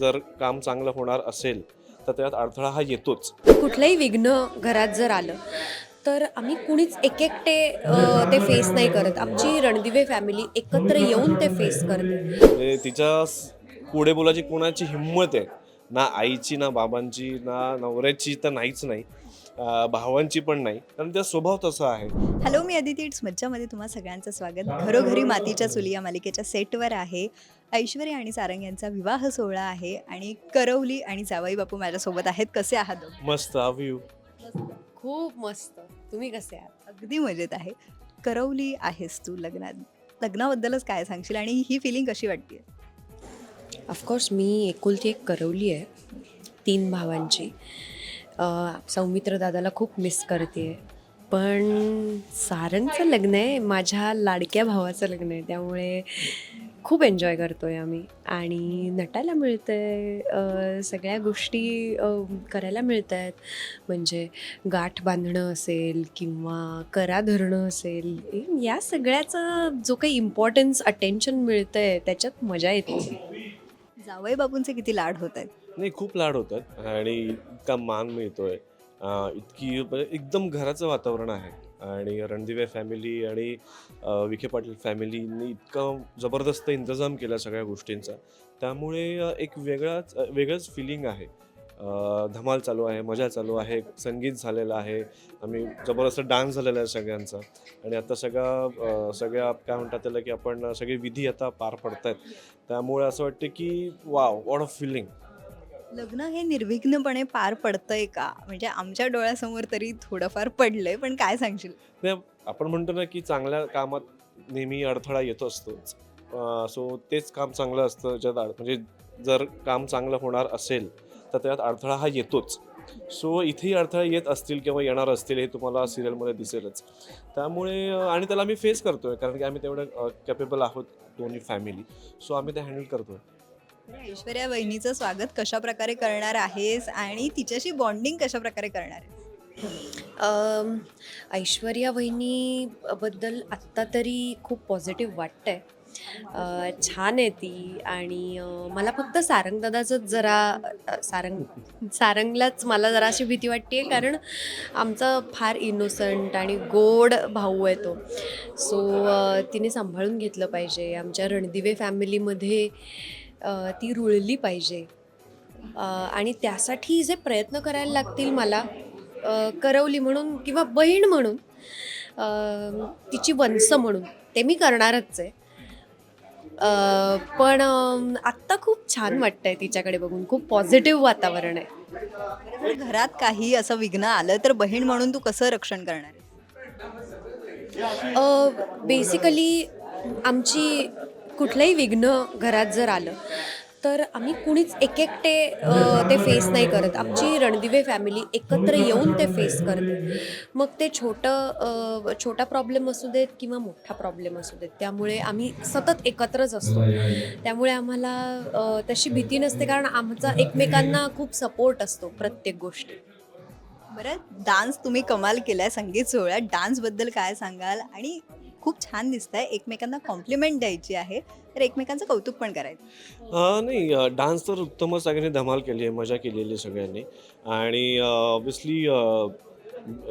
जर काम चांगलं होणार असेल तर त्यात अडथळा हा येतोच. कुठलंही विघ्न घरात जर आलं तर आम्ही कुणीच एक एकटे ते फेस नाही करत. आमची रणदिवे फॅमिली एकत्र येऊन ते फेस करते. म्हणजे तिच्या स- पुढे बोलायची कोणाची हिंमत आहे? ना आईची ना बाबांची ना नवऱ्याची तर नाहीच नाही. भावांची पण नाही. कारण त्या स्वभाव तसा आहे. हॅलो मी अदिती. इट्स मज्जामध्ये तुम्हा सगळ्यांचं स्वागत. घरोघरी मातीच्या चुली या मालिकेच्या सेटवर आहे. ऐश्वर्या आणि सारंग यांचा विवाह सोहळा आहे आणि करवली आणि जावई बापू माझ्यासोबत आहेत. कसे आहात? मस्त. व्ह्यू खूप मस्त. तुम्ही कसे आहात? अगदी मजेत आहे. करवली आहेस तू लग्नात लग्नाबद्दलच काय सांगशील आणि ही फिलिंग कशी वाटते ऑफकोर्स मी एकुलती एक करवली आहे. तीन भावांची. सौमित्र दादाला खूप मिस करते. पण सारंगचं लग्न आहे माझ्या लाडक्या भावाचं लग्न आहे त्यामुळे खूप एन्जॉय करतो आहे आम्ही. आणि नटायला मिळतं आहे सगळ्या गोष्टी करायला मिळत आहेत म्हणजे गाठ बांधणं असेल किंवा करा धरणं असेल या सगळ्याचा जो काही इम्पॉर्टन्स अटेन्शन मिळतं आहे त्याच्यात मजा येते. जावई बाबूंचे किती लाड होत आहेत. नाही खूप लाड होतात आणि इतका मान मिळतोय. इतकी म्हणजे एकदम घराचं वातावरण आहे आणि रणदिवे फॅमिली आणि विखे पाटील फॅमिलीनी इतका जबरदस्त इंतजाम केला सगळ्या गोष्टींचा. त्यामुळे एक वेगळाच वेगळंच फिलिंग आहे. धमाल चालू आहे मजा चालू आहे संगीत झालेलं आहे. आम्ही जबरदस्त डान्स झालेला आहे सगळ्यांचा. आणि आता सगळा सगळ्या काय म्हणतात त्याला की आपण सगळे विधी आता पार पडत आहेत त्यामुळे असं वाटतं की वाव वॉट ऑफ फिलिंग लग्न हे निर्विघ्नपणे पार पडतंय का? म्हणजे आमच्या डोळ्यासमोर तरी थोडंफार पडलंय पण काय सांगशील? नाही आपण म्हणतो ना की चांगल्या कामात नेहमी अडथळा येत असतोच. सो तेच काम चांगलं असतं ज्यात म्हणजे जर काम चांगलं होणार असेल तर त्यात अडथळा हा येतोच. सो इथेही अडथळे येत असतील किंवा येणार असतील हे तुम्हाला सिरियलमध्ये दिसेलच. त्यामुळे आणि त्याला आम्ही फेस करतोय कारण की आम्ही तेवढं कॅपेबल आहोत दोन्ही फॅमिली सो आम्ही ते हँडल करतोय. ऐश्वर्या वहिनीचं स्वागत कशा प्रकारे करणार आहेस आणि तिच्याशी बॉन्डिंग कशा प्रकारे करणार आहे ऐश्वर्या वहिनीबद्दल आत्ता तरी खूप पॉझिटिव्ह वाटतंय. आहे छान आहे ती आणि मला फक्त सारंगदादाचंच जरा सारंग सारंगलाच मला जरा अशी भीती वाटते कारण आमचा फार इनोसंट आणि गोड भाऊ आहे तो. सो तिने सांभाळून घेतलं पाहिजे. आमच्या रणदिवे फॅमिलीमध्ये ती रुळली पाहिजे. आणि त्यासाठी जे प्रयत्न करायला लागतील मला करवली म्हणून किंवा बहीण म्हणून तिची वंश म्हणून ते मी करणारच आहे. पण आत्ता खूप छान वाटतंय तिच्याकडे बघून खूप पॉझिटिव्ह वातावरण आहे. घरात काही असं विघ्न आलं तर बहीण म्हणून तू कसं रक्षण करणार बेसिकली आमची कुठलंही विघ्न घरात जर आलं तर आम्ही कुणीच एक एकटे ते फेस नाही करत. आमची रणदिवे फॅमिली एकत्र येऊन ते फेस करते. मग ते छोटं छोटा प्रॉब्लेम असू देत किंवा मोठा प्रॉब्लेम असू देत त्यामुळे आम्ही सतत एकत्रच असतो. त्यामुळे आम्हाला तशी भीती नसते कारण आमचा एकमेकांना खूप सपोर्ट असतो प्रत्येक गोष्टी. बरं डान्स तुम्ही कमाल केलाय संगीत सोहळ्यात. डान्सबद्दल काय सांगाल? आणि खूप छान दिसतंय. एकमेकांना कॉम्प्लिमेंट द्यायची आहे. तर एकमेकांचं कौतुक पण करायचं. अं, नाही डान्स तर उत्तमच सगळ्यांनी धमाल केली आहे मजा केलेली आहे सगळ्यांनी. आणि ऑब्विसली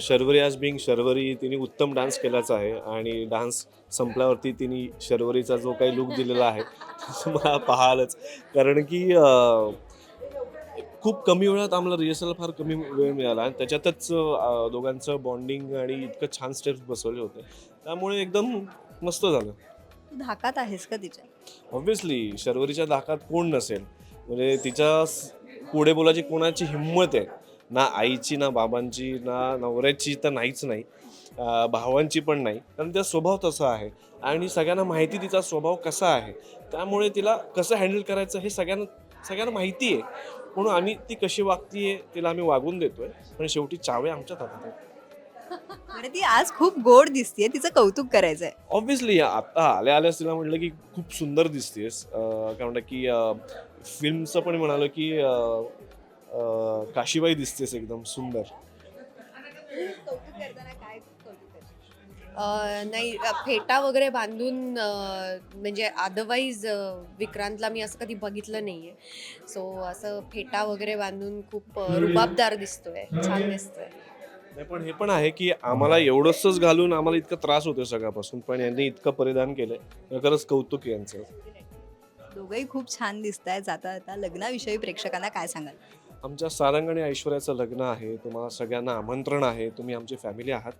शर्वरी आज बिंग शर्वरी तिने उत्तम डान्स केलाच आहे. आणि डान्स संपल्यावरती तिने शर्वरीचा जो काही लुक दिलेला आहे तो मला पाहालच. कारण की अं, खूप कमी वेळात आम्हाला रिहर्सल फार कमी वेळ मिळाला आणि त्याच्यातच दोघांचं बॉन्डिंग आणि इतकं छान स्टेप्स बसवले होते. त्यामुळे एकदम मस्त झालं. धाकात आहेस का तिच्या? ऑब्व्हियसली शर्वरीच्या दाखात कोण नसेल. म्हणजे तिच्या पुढे बोलायची कोणाची हिंमत आहे? ना आईची ना बाबांची ना नवऱ्याची तर नाहीच नाही. भावांची पण नाही. कारण त्या स्वभाव तसा आहे. आणि सगळ्यांना माहिती तिचा स्वभाव कसा आहे. त्यामुळे तिला कसं हँडल करायचं हे सगळ्यांना सगळ्यांना माहिती आहे. म्हणून आम्ही ती कशी वागतीये तिला आम्ही वागून देतोय. पण शेवटी चावे आमच्या हातात आहेत बरं ती आज खूप गोड दिसतीये तिचं कौतुक करायचं आहे ऑब्व्हियसली आता आल्या आल्याच तिला म्हटलं की खूप सुंदर दिसतेस काय म्हणतात की फिल्मचं पण म्हणालो की अं, अं, काशीबाई दिसतेस एकदम सुंदर. कौतुक करताना काय नाही फेटा वगैरे बांधून म्हणजे अदरवाईज विक्रांतला मी असं कधी बघितलं नाही आहे सो असं फेटा वगैरे बांधून खूप रुबाबदार दिसतोय छान दिसतोय. नाही पण हे पण आहे की आम्हाला एवढंच घालून आम्हाला इतका त्रास होतो सगळ्यापासून पण यांनी इतकं परिधान केलंय. खरंच कौतुक यांचं. दोघंही खूप छान दिसत आहे जाता जाता लग्नाविषयी प्रेक्षकांना काय सांगाल? आमच्या सारंग आणि ऐश्वर्याचं लग्न आहे तुम्हाला सगळ्यांना आमंत्रण आहे तुम्ही आमची फॅमिली आहात.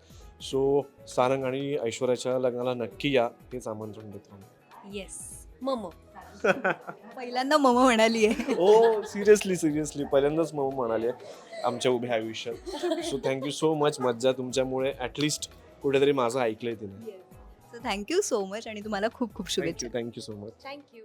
सो सारंग आणि ऐश्वर्याच्या लग्नाला नक्की या हेच आमंत्रण देतो आम्ही. येस मम. पहिल्यांदा मम म्हणाली आहे. हो सिरियसली सिरियसली पहिल्यांदाच मग म्हणाले आमच्या उभ्या आयुष्यात. सो थँक्यू सो मच मज्जा तुमच्यामुळे ॲटलिस्ट कुठेतरी माझं ऐकलंय तिने. सो थँक्यू सो मच आणि तुम्हाला खूप खूप शुभेच्छा. Thank you so much thank you